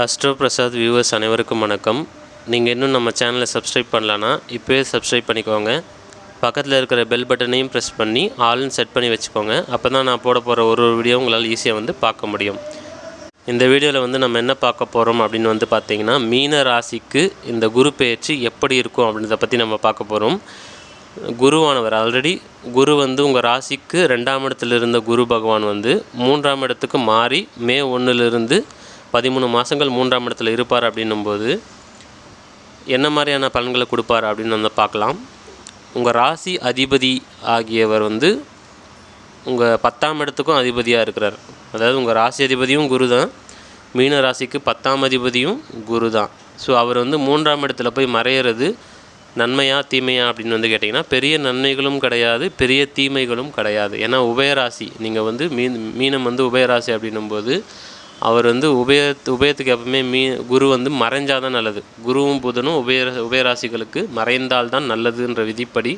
Astro Prasad viewers அனைவருக்கும் வணக்கம். நீங்கள் இன்னும் நம்ம சேனலை சப்ஸ்கிரைப் பண்ணலன்னா இப்போயே சப்ஸ்கிரைப் பண்ணிக்கோங்க. பக்கத்தில் இருக்கிற பெல் பட்டனையும் ப்ரெஸ் பண்ணி ஆல்னு செட் பண்ணி வச்சுக்கோங்க. அப்போ தான் நான் போட போகிற ஒரு ஒரு வீடியோ உங்களால் ஈஸியாக வந்து பார்க்க முடியும். இந்த வீடியோவில் வந்து நம்ம என்ன பார்க்க போகிறோம் அப்படின்னு வந்து பார்த்திங்கன்னா மீன ராசிக்கு இந்த குரு பெயர்ச்சி எப்படி இருக்கும் அப்படின்றத பற்றி நம்ம பார்க்க போகிறோம் குருவானவர். ஆல்ரெடி குரு வந்து உங்கள் ராசிக்கு ரெண்டாம் இடத்துல இருந்த குரு பகவான் வந்து மூன்றாம் இடத்துக்கு மாறி மே ஒன்றிலிருந்து பதிமூணு மாதங்கள் மூன்றாம் இடத்துல இருப்பார் அப்படின்னும்போது என்ன மாதிரியான பலன்களை கொடுப்பார் அப்படின்னு வந்து பார்க்கலாம். உங்கள் ராசி அதிபதி ஆகியவர் வந்து உங்கள் பத்தாம் இடத்துக்கும் அதிபதியாக இருக்கிறார். அதாவது உங்கள் ராசி அதிபதியும் குரு தான் மீன ராசிக்கு பத்தாம் அதிபதியும் குரு தான் ஸோ அவர் வந்து மூன்றாம் இடத்துல போய் மறையிறது நன்மையா தீமையா அப்படின்னு வந்து கேட்டிங்கன்னா பெரிய நன்மைகளும் கிடையாது பெரிய தீமைகளும் கிடையாது. ஏன்னா உபயராசி நீங்கள் வந்து மீன் மீனம் வந்து உபயராசி அப்படின்னும்போது அவர் வந்து உபய உபயத்துக்கு எப்பவுமே மீ குரு வந்து மறைஞ்சால் தான் நல்லது. குருவும் புதனும் உபய உபயராசிகளுக்கு மறைந்தால் தான் நல்லதுன்ற விதிப்படி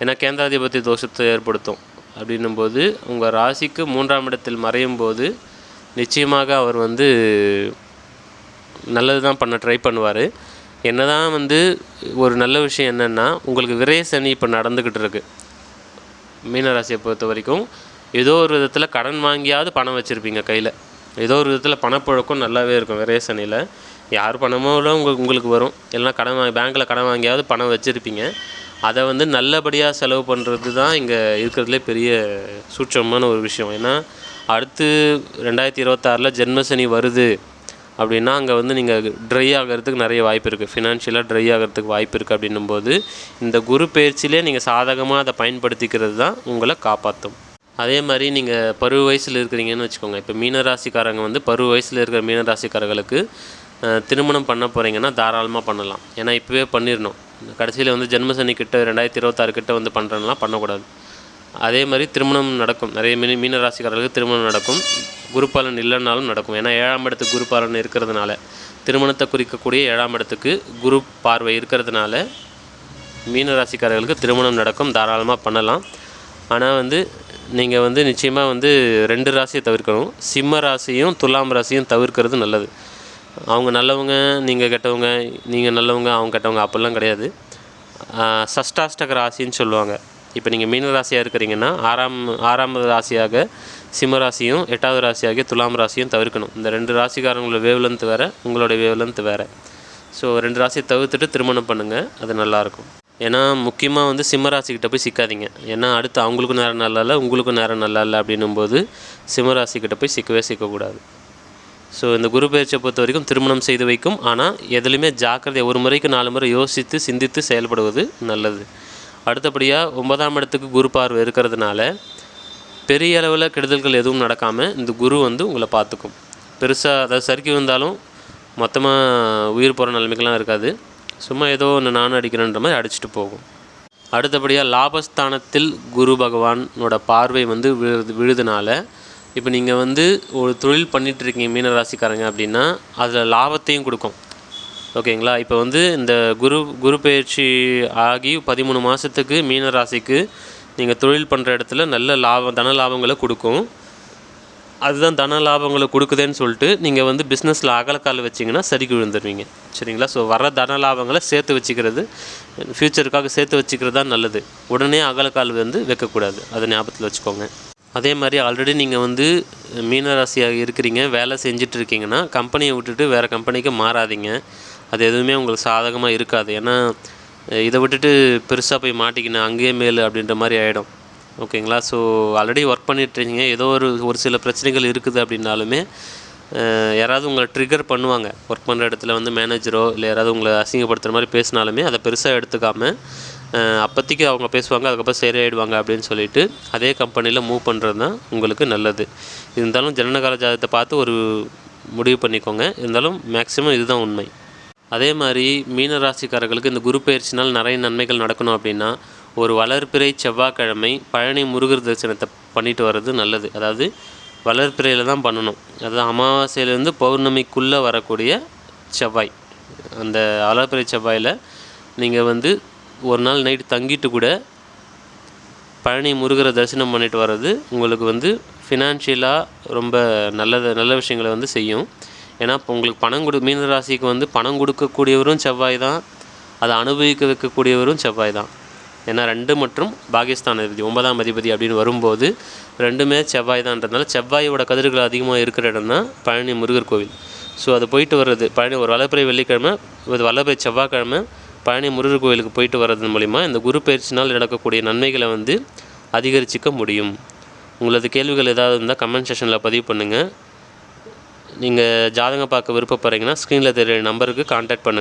ஏன்னா கேந்திராதிபத்திய தோஷத்தை ஏற்படுத்தும். அப்படின்னும்போது உங்கள் ராசிக்கு மூன்றாம் இடத்தில் மறையும் போது நிச்சயமாக அவர் வந்து நல்லது தான் பண்ண ட்ரை பண்ணுவார். என்ன தான் வந்து ஒரு நல்ல விஷயம் என்னென்னா உங்களுக்கு விரைய சனி இப்போ நடந்துக்கிட்டு இருக்கு. மீனராசியை பொறுத்த வரைக்கும் ஏதோ ஒரு விதத்தில் கடன் வாங்கியாவது பணம் வச்சுருப்பீங்க கையில். ஏதோ ஒரு விதத்தில் பணப்புழக்கம் நல்லாவே இருக்கும். விரய சனியில். யார் பணமோ உங்களுக்கு உங்களுக்கு வரும். இல்லைனா கடன் வாங்கி பேங்க்கில் கடன் வாங்கியாவது பணம் வச்சுருப்பீங்க. அதை வந்து நல்லபடியாக செலவு பண்ணுறது தான் இங்கே இருக்கிறதுலே பெரிய சூட்சமான ஒரு விஷயம். ஏன்னா அடுத்து ரெண்டாயிரத்தி இருபத்தாறில் ஜென்மசனி வருது அப்படின்னா அங்கே வந்து நீங்கள் ட்ரை ஆகிறதுக்கு நிறைய வாய்ப்பு இருக்குது ஃபினான்ஷியலாக ட்ரை ஆகிறதுக்கு வாய்ப்பு இருக்குது அப்படின்னும்போது இந்த குரு பயிற்சியிலே நீங்கள் சாதகமாக அதை பயன்படுத்திக்கிறது தான் உங்களை காப்பாற்றும் அதே மாதிரி நீங்கள் பருவ வயசில் இருக்கிறீங்கன்னு வச்சுக்கோங்க. இப்போ மீனராசிக்காரங்க வந்து பருவ வயசில் இருக்கிற மீனராசிக்காரர்களுக்கு திருமணம் பண்ண போகிறீங்கன்னா தாராளமாக பண்ணலாம். ஏன்னா இப்போவே பண்ணிடணும் கடைசியில் வந்து ஜென்மசனி கிட்ட ரெண்டாயிரத்தி இருபத்தாறு கிட்ட வந்து பண்ணுறேன்னா பண்ணக்கூடாது. அதே மாதிரி திருமணம் நடக்கும். நிறைய மீன மீனராசிக்காரர்களுக்கு திருமணம் நடக்கும். குருபாலன் இல்லைனாலும் நடக்கும். ஏன்னா ஏழாம் இடத்துக்கு குருபாலன் இருக்கிறதுனால திருமணத்தை குறிக்கக்கூடிய ஏழாம் இடத்துக்கு குரு பார்வை இருக்கிறதுனால மீனராசிக்காரர்களுக்கு திருமணம் நடக்கும். தாராளமாக பண்ணலாம். ஆனால் வந்து நீங்கள் வந்து நிச்சயமாக வந்து ரெண்டு ராசியை தவிர்க்கணும். சிம்ம ராசியும் துலாம் ராசியும் தவிர்க்கிறது நல்லது. அவங்க நல்லவங்க நீங்கள் கெட்டவங்க நீங்கள் நல்லவங்க அவங்க கெட்டவங்க அப்படிலாம் கிடையாது. சஷ்டாஷ்டக ராசின்னு சொல்லுவாங்க. இப்போ நீங்கள் மீன ராசியாக இருக்கிறீங்கன்னா ஆறாம் ஆறாம் ராசியாக சிம்ம ராசியும் எட்டாவது ராசியாக துலாம் ராசியும் தவிர்க்கணும். இந்த ரெண்டு ராசிக்காரங்களோட வேவ்லென்த் வேறு உங்களுடைய வேவ்லென்த் வேறு. ஸோ ரெண்டு ராசியை தவிர்த்துட்டு திருமணம் பண்ணுங்கள் அது நல்லாயிருக்கும் ஏன்னா முக்கியமாக வந்து சிம்மராசிக்கிட்ட போய் சிக்காதீங்க. ஏன்னா அடுத்து அவங்களுக்கும் நேரம் நல்லா இல்லை உங்களுக்கும் நேரம் நல்லா இல்லை அப்படின்னும்போது சிம்மராசிக்கிட்ட போய் சிக்கவே சிக்கக்கூடாது. ஸோ இந்த குரு பயிற்சியை பொறுத்த வரைக்கும் திருமணம் செய்து வைக்கும். ஆனால் எதுலையுமே ஜாக்கிரதை ஒரு முறைக்கு நாலு முறை யோசித்து சிந்தித்து செயல்படுவது நல்லது. அடுத்தபடியாக ஒன்பதாம் இடத்துக்கு குரு பார்வை இருக்கிறதுனால பெரிய அளவில் கெடுதல்கள் எதுவும் நடக்காமல் இந்த குரு வந்து உங்களை பார்த்துக்கும். பெருசாக அதாவது சறுக்கி வந்தாலும் மொத்தமாக உயிர் போகிற நிலைமைக்கெல்லாம் இருக்காது. சும்மா ஏதோ ஒன்று நானும் அடிக்கிறேன்ற மாதிரி அடிச்சுட்டு போகும். அடுத்தபடியாக லாபஸ்தானத்தில் குரு பகவானோட பார்வை வந்து விழுது விழுதுனால இப்போ நீங்கள் வந்து ஒரு தொழில் பண்ணிகிட்ருக்கீங்க மீனராசிக்காரங்க அப்படின்னா அதில் லாபத்தையும் கொடுக்கும். ஓகேங்களா? இப்போ வந்து இந்த குரு குரு பயிற்சி ஆகி பதிமூணு மாதத்துக்கு மீன ராசிக்கு நீங்கள் தொழில் பண்ணுற இடத்துல நல்ல லாபம் தன லாபங்களை கொடுக்கும். அதுதான் தன லாபங்களை கொடுக்குதேன்னு சொல்லிட்டு நீங்கள் வந்து பிஸ்னஸில் அகலக்கால் வச்சிங்கன்னா சரிக்கு விழுந்துடுவீங்க. சரிங்களா? ஸோ வர தன லாபங்களை சேர்த்து வச்சுக்கிறது ஃப்யூச்சருக்காக சேர்த்து வச்சுக்கிறது தான் நல்லது. உடனே அகலக்கால் வந்து வைக்கக்கூடாது. அதை ஞாபகத்தில் வச்சுக்கோங்க. அதே மாதிரி ஆல்ரெடி நீங்கள் வந்து மீனராசியாக இருக்கிறீங்க வேலை செஞ்சுட்டு இருக்கீங்கன்னா கம்பெனியை விட்டுட்டு வேறு கம்பெனிக்கு மாறாதீங்க. அது எதுவுமே உங்களுக்கு சாதகமாக இருக்காது. ஏன்னா இதை விட்டுட்டு பெருசாக போய் மாட்டிக்கினேன் அங்கேயே மேல் அப்படின்ற மாதிரி ஆகிடும் ஓகேங்களா? ஸோ ஆல்ரெடி ஒர்க் பண்ணிட்டுருக்கீங்க ஏதோ ஒரு ஒரு சில பிரச்சனைகள் இருக்குது அப்படின்னாலுமே யாராவது உங்களை ட்ரிகர் பண்ணுவாங்க. ஒர்க் பண்ணுற இடத்துல வந்து மேனேஜரோ இல்லை யாராவது உங்களை அசிங்கப்படுத்துகிற மாதிரி பேசினாலுமே அதை பெருசாக எடுத்துக்காமல் அப்போதைக்கு அவங்க பேசுவாங்க அதுக்கப்புறம் சரியாயிடுவாங்க அப்படின்னு சொல்லிட்டு அதே கம்பெனியில் மூவ் பண்ணுறது தான் உங்களுக்கு நல்லது. இருந்தாலும் ஜனனகால ஜாதகத்தை பார்த்து ஒரு முடிவு பண்ணிக்கோங்க. இருந்தாலும் மேக்ஸிமம் இதுதான் உண்மை. அதே மாதிரி மீன ராசிக்காரர்களுக்கு இந்த குரு பயிற்சினால் நிறைய நன்மைகள் நடக்கணும் அப்படின்னா ஒரு வளர்ப்பிறை செவ்வாய்க்கிழமை பழனி முருகர் தரிசனத்தை பண்ணிட்டு வர்றது நல்லது. அதாவது வளர்ப்பிறையில் தான் பண்ணணும். அதாவது அமாவாசையிலேருந்து பௌர்ணமிக்குள்ளே வரக்கூடிய செவ்வாய். அந்த வளர்ப்பிறை செவ்வாயில் நீங்கள் வந்து ஒரு நாள் நைட்டு தங்கிட்டு கூட பழனி முருகரை தரிசனம் பண்ணிட்டு வர்றது உங்களுக்கு வந்து ஃபினான்ஷியலாக ரொம்ப நல்லது நல்ல விஷயங்களை வந்து செய்யும். ஏன்னா இப்போ உங்களுக்கு பணம் கொடு மீன ராசிக்கு வந்து பணம் கொடுக்கக்கூடியவரும் செவ்வாய் தான். அதை அனுபவிக்க வைக்கக்கூடியவரும் செவ்வாய் தான். ஏன்னா ரெண்டு மற்றும் பாகிஸ்தான் அதிபதி ஒன்பதாம் அதிபதி அப்படின்னு வரும்போது ரெண்டுமே செவ்வாய் தான்றதுனால செவ்வாயோட கதிர்கள் அதிகமாக இருக்கிற இடம் தான் பழனி முருகர் கோவில். ஸோ அது போயிட்டு வர்றது பழனி ஒரு வளர்பிறை வெள்ளிக்கிழமை ஒரு வளர்பிறை செவ்வாய்க்கிழமை பழனி முருகர் கோவிலுக்கு போயிட்டு வர்றது மூலிமா இந்த குரு பயிற்சினால் நடக்கக்கூடிய நன்மைகளை வந்து அதிகரிச்சிக்க முடியும். உங்களது கேள்விகள் ஏதாவது இருந்தால் கமெண்ட் செஷனில் பதிவு பண்ணுங்கள் நீங்கள் ஜாதகம் பார்க்க விருப்பப்படுறீங்கன்னா ஸ்க்ரீனில் தெரிய நம்பருக்கு காண்டாக்ட் பண்ணுங்கள்